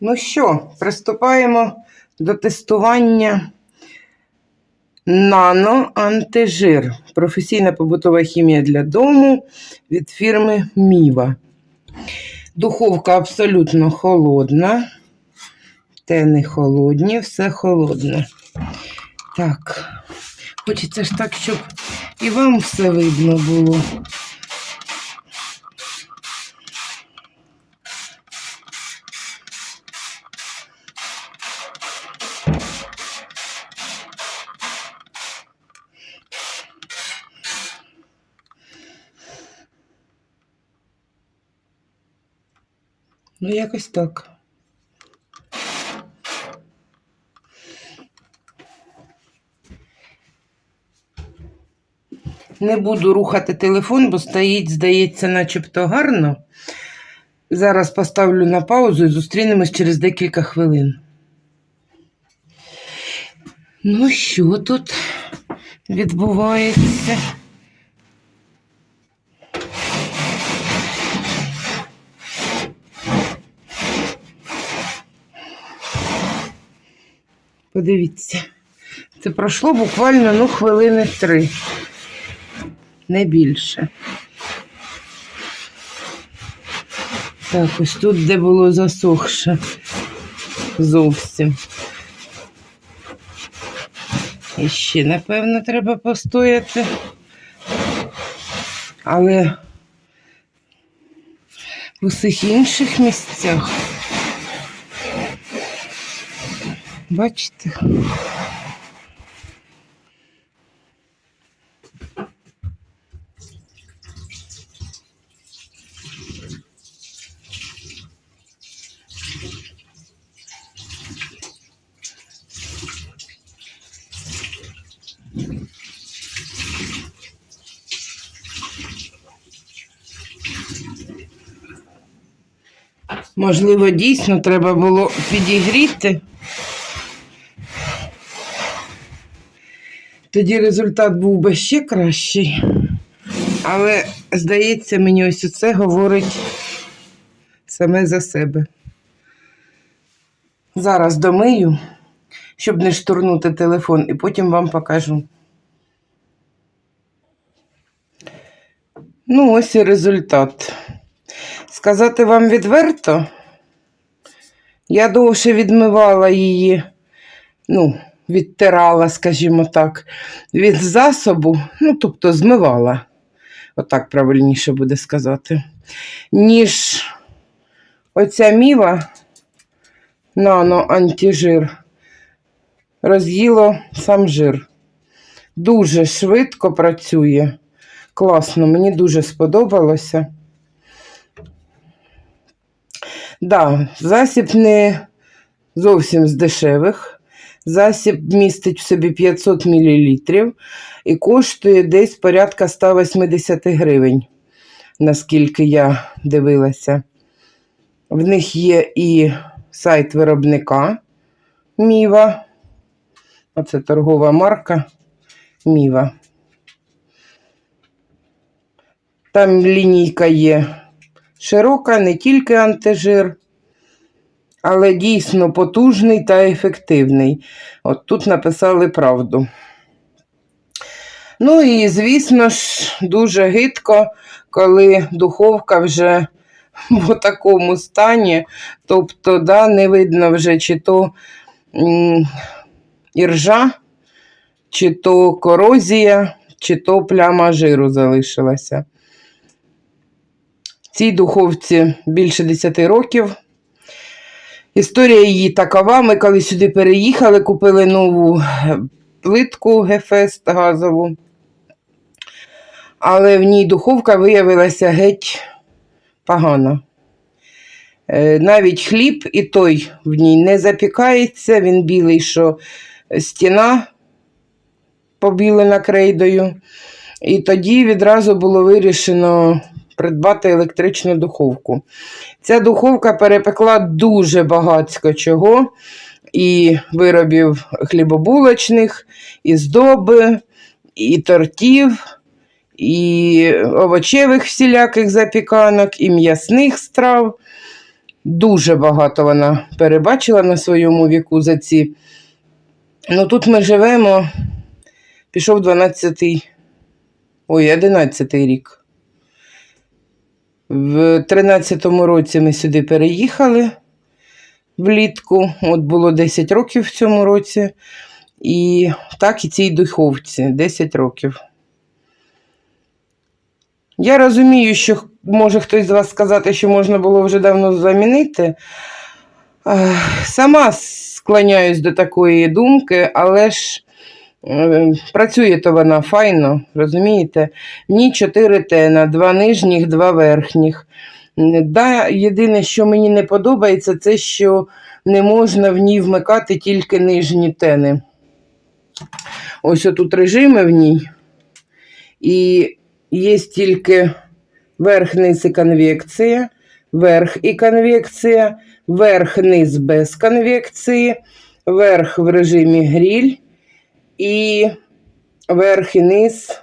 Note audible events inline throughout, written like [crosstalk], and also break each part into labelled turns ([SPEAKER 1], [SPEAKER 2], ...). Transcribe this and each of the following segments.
[SPEAKER 1] Ну що, приступаємо до тестування нано антижир. Професійна побутова хімія для дому від фірми Міва. Духовка абсолютно холодна. Те не холодні, все холодне. Так, хочеться ж так, щоб і вам все видно було. Ну, якось так. Не буду рухати телефон, бо стоїть, здається, начебто гарно. Зараз поставлю на паузу і зустрінемось через декілька хвилин. Ну, що тут відбувається? Подивіться. Це пройшло буквально ну, хвилини три. Не більше. Так, ось тут, де було засохше. Зовсім. І ще, напевно, треба постояти. Але в усіх інших місцях. Бачите? Можливо, дійсно треба було підігріти. Тоді результат був би ще кращий. Але, здається, мені ось це говорить саме за себе. Зараз домию, щоб не штурнути телефон, і потім вам покажу. Ну, ось і результат. Сказати вам відверто, я довше відмивала її, ну, відтирала, скажімо так, від засобу, ну, тобто змивала, отак правильніше буде сказати, ніж оця міва нано антижир роз'їло сам жир. Дуже швидко працює. Класно, мені дуже сподобалося. Да, засіб не зовсім з дешевих. Засіб містить в собі 500 мл і коштує десь порядка 180 гривень, наскільки я дивилася. В них є і сайт виробника Міва. Оце торгова марка Міва. Там лінійка є широка, не тільки антижир, але дійсно потужний та ефективний. От тут написали правду. Ну і, звісно ж, дуже гидко, коли духовка вже [laughs] в такому стані, тобто, да, не видно вже, чи то іржа, чи то корозія, чи то пляма жиру залишилася. Цій духовці більше 10 років. Історія її такова. Ми коли сюди переїхали, купили нову плитку Гефест газову. Але в ній духовка виявилася геть погана. Е, Навіть хліб і той в ній не запікається, він білий, що стіна побілена крейдою. І тоді відразу було вирішено придбати електричну духовку. Ця духовка перепекла дуже багатько чого. І виробів хлібобулочних, і здоби, і тортів, і овочевих всіляких запіканок, і м'ясних страв. Дуже багато вона перебачила на своєму віку за ці. Ну тут ми живемо, пішов 12-й, ой, 11-й рік. В 13-му році ми сюди переїхали влітку. От було 10 років в цьому році. І так і цій духовці 10 років. Я розумію, що може хтось з вас сказати, що можна було вже давно замінити. Сама склоняюсь до такої думки, але ж працює то вона файно, розумієте? В ній 4 тена, два нижніх, два верхніх. Да, єдине, що мені не подобається, це що не можна в ній вмикати тільки нижні тени. Ось отут режими в ній. І є тільки верх-низ і конвекція, верх і конвекція, верх-низ без конвекції, верх в режимі гріль і верх і низ,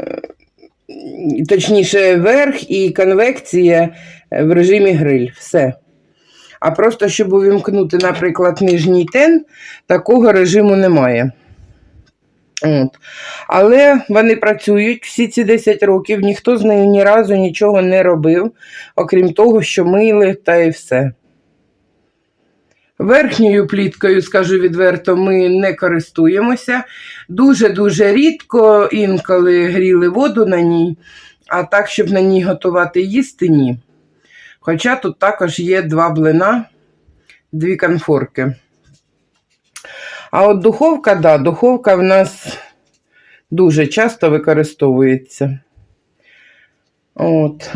[SPEAKER 1] е, точніше, верх і конвекція в режимі гриль. Все. А просто, щоб увімкнути, наприклад, нижній тен, такого режиму немає. От. Але вони працюють всі ці 10 років, ніхто з нею ні разу нічого не робив, окрім того, що мили та і все. Верхньою пліткою, скажу відверто, ми не користуємося. Дуже-дуже рідко інколи гріли воду на ній, а так, щоб на ній готувати їсти, ні. Хоча тут також є два блина, дві конфорки. А от духовка, да, духовка в нас дуже часто використовується. От.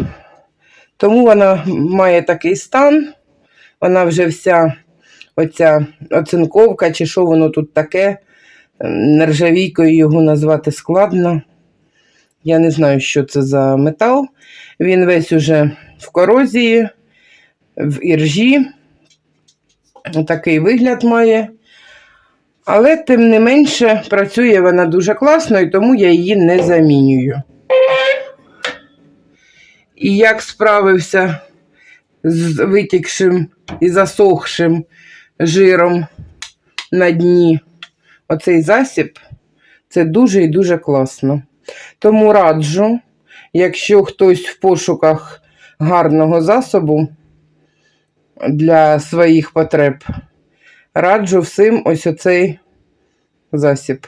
[SPEAKER 1] Тому вона має такий стан. Вона вже вся оця оцинковка, чи що воно тут таке. Нержавійкою його назвати складно. Я не знаю, що це за метал. Він весь уже в корозії, в іржі. Такий вигляд має. Але, тим не менше, працює вона дуже класно, і тому я її не замінюю. І як справився з витікшим і засохшим жиром на дні оцей засіб, це дуже і дуже класно. Тому раджу, якщо хтось в пошуках гарного засобу для своїх потреб, раджу всім ось оцей засіб.